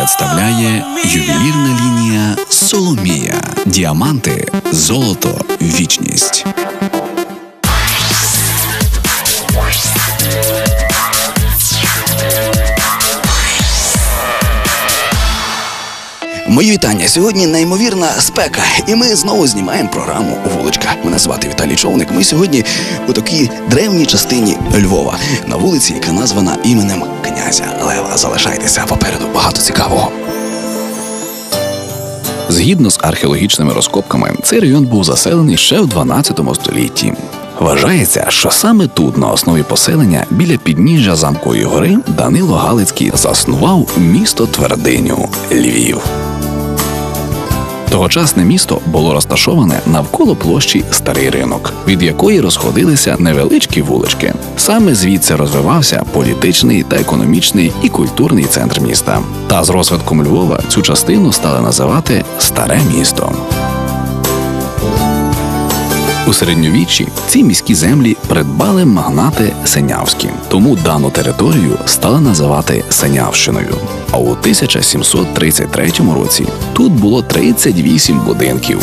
представляє ювелірна лінія Соломія. Діаманти, золото, вічність. Мої вітання. Сьогодні неймовірна спека, і ми знову знімаємо програму Вуличка. Мене звати Віталій Човник. Ми сьогодні у такій древній частині Львова на вулиці, яка названа іменем князя Лева. Залишайтеся попереду багато цікавого. Згідно з археологічними розкопками, цей район був заселений ще в 12 столітті. Вважається, що саме тут, на основі поселення, біля підніжжя замкової гори, Данило Галицький заснував місто твердиню Львів. Тогочасне місто було розташоване навколо площі Старий ринок, від якої розходилися невеличкі вулички. Саме звідси розвивався політичний та економічний і культурний центр міста. Та з розвитком Львова цю частину стали називати Старе місто. У середньовіччі ці міські землі придбали магнати Сенявські, тому дану територію стали називати Сенявщиною. А у 1733 році тут було 38 будинків.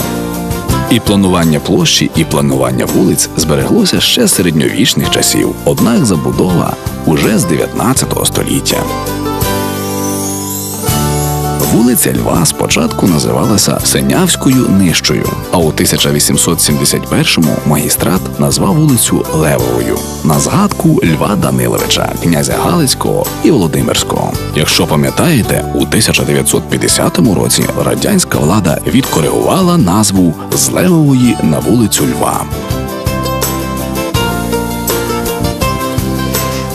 І планування площі, і планування вулиць збереглося ще з середньовічних часів, однак забудова уже з 19 століття. Вулиця Льва спочатку називалася Синявською нижчою, а у 1871-му магістрат назвав вулицю Левовою на згадку Льва Даниловича, князя Галицького і Володимирського. Якщо пам'ятаєте, у 1950 році радянська влада відкоригувала назву з Левової на вулицю Льва.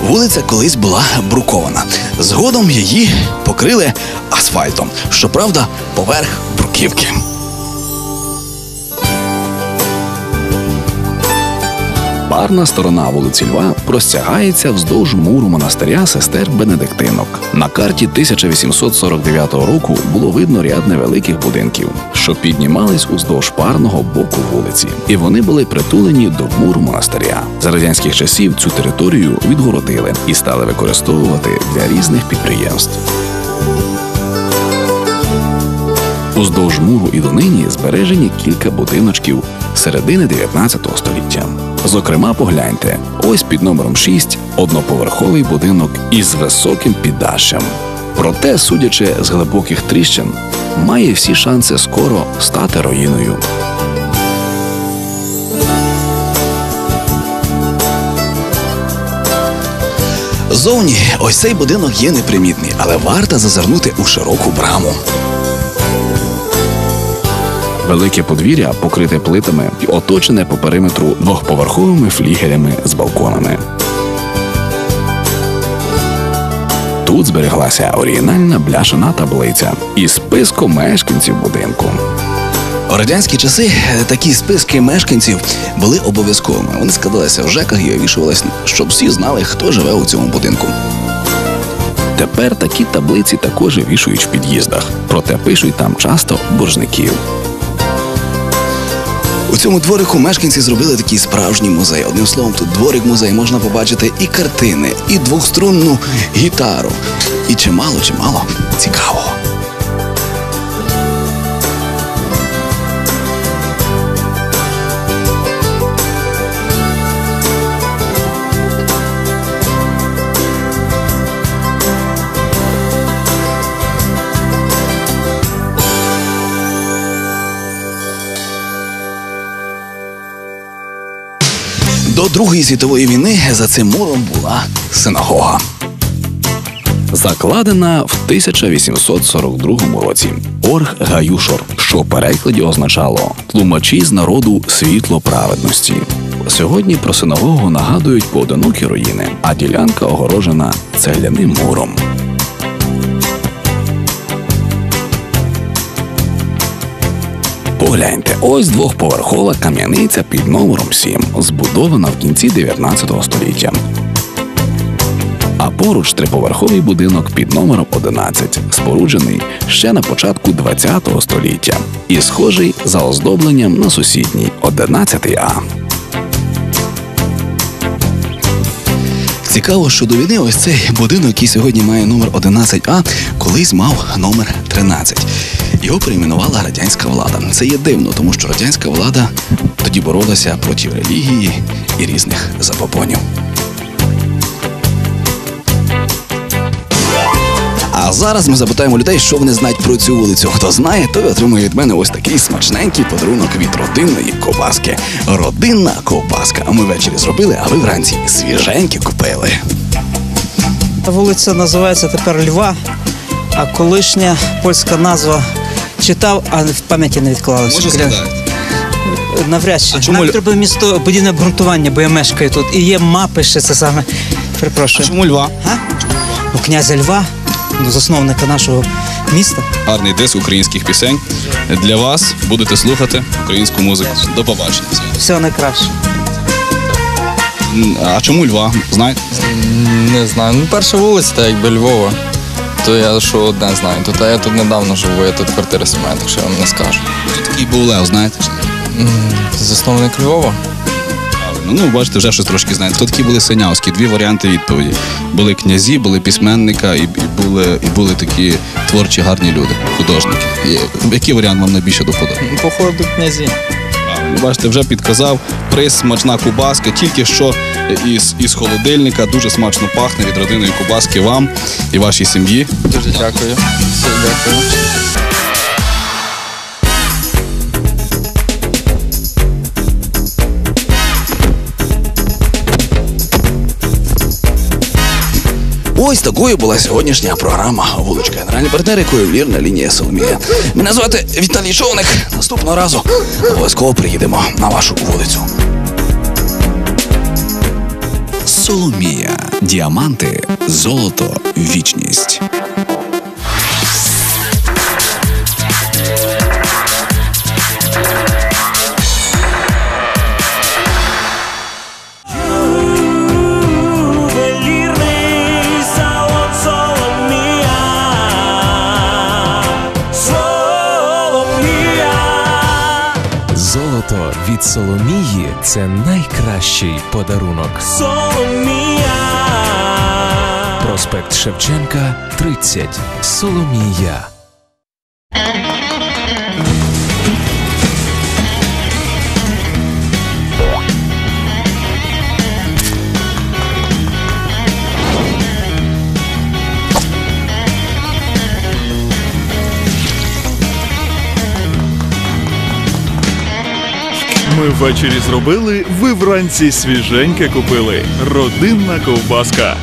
Вулиця колись була брукована. Згодом її покрили асфальтом. Щоправда, поверх бруківки. Парна сторона вулиці Льва простягається вздовж муру монастиря сестер Бенедиктинок. На карті 1849 року було видно ряд невеликих будинків, що піднімались уздовж парного боку вулиці, і вони були притулені до муру монастиря. За радянських часів цю територію відгородили і стали використовувати для різних підприємств. Уздовж муру і донині збережені кілька будиночків середини 19 століття. Зокрема, погляньте, ось під номером 6 одноповерховий будинок із високим піддашшям. Проте, судячи з глибоких тріщин, має всі шанси скоро стати руїною. Зовні ось цей будинок є непримітний, але варто зазирнути у широку браму. Велике подвір'я покрите плитами і оточене по периметру двохповерховими флігелями з балконами. Тут збереглася оригінальна бляшана таблиця із списком мешканців будинку. У радянські часи такі списки мешканців були обов'язковими. Вони складалися в ЖЕКах і овішувалися, щоб всі знали, хто живе у цьому будинку. Тепер такі таблиці також вішують в під'їздах, проте пишуть там часто боржників. У цьому дворику мешканці зробили такий справжній музей. Одним словом, тут дворик музей можна побачити і картини, і двохструнну гітару, і чимало, чимало цікавого. Другої світової війни за цим муром була синагога. Закладена в 1842 році Орг Гаюшор, що в перекладі означало тлумачі з народу світло праведності. Сьогодні про синагогу нагадують поодинокі руїни, а ділянка огорожена цегляним муром. Погляньте, ось двохповерхова кам'яниця під номером 7, збудована в кінці 19 століття. А поруч триповерховий будинок під номером 11, споруджений ще на початку 20 століття і схожий за оздобленням на сусідній 11 Цікаво, що до війни ось цей будинок, який сьогодні має номер 11А, колись мав номер 13. Його перейменувала радянська влада. Це є дивно, тому що радянська влада тоді боролася проти релігії і різних запопонів. Зараз ми запитаємо людей, що вони знають про цю вулицю. Хто знає, той отримує від мене ось такий смачненький подарунок від родинної ковбаски. Родинна ковбаска. А ми ввечері зробили, а ви вранці свіженькі купили. Та вулиця називається тепер Льва, а колишня польська назва читав, а в пам'яті не відклалася. Навряд чи. А чому Нам Ль- треба місто будівне обґрунтування, бо я мешкаю тут. І є мапи ще це саме. Перепрошую. Чому Льва? А? У князя Льва, засновника нашого міста. Гарний диск українських пісень. Для вас будете слухати українську музику. До побачення. Всього найкраще. А чому Льва? Знаєте? Не знаю. Ну, перша вулиця, так якби Львова. То я що одне знаю. Тут а я тут недавно живу, я тут квартира знімаю, так що я вам не скажу. Такий був Лев, знаєте? Засновник Львова. Ну, бачите, вже щось трошки знаєте. Хто такі були синявські? Дві варіанти відповіді. Були князі, були письменника і, і, були, і були такі творчі гарні люди, художники. І, який варіант вам найбільше до вподоби? Ну, Походу князі. Бачите, вже підказав. Приз смачна кубаска, тільки що із, із холодильника дуже смачно пахне від родинної кубаски вам і вашій сім'ї. Дуже дякую. Все, дякую. Ось такою була сьогоднішня програма Вуличка. Генеральний партнер, якою вірна лінія Соломія. Мене звати Віталій Човник. Наступного разу обов'язково приїдемо на вашу вулицю. Соломія. Діаманти, золото, вічність. Від Соломії це найкращий подарунок. Соломія. Проспект Шевченка, 30. Соломія. Ми ввечері зробили, ви вранці свіженьке купили. Родинна ковбаска.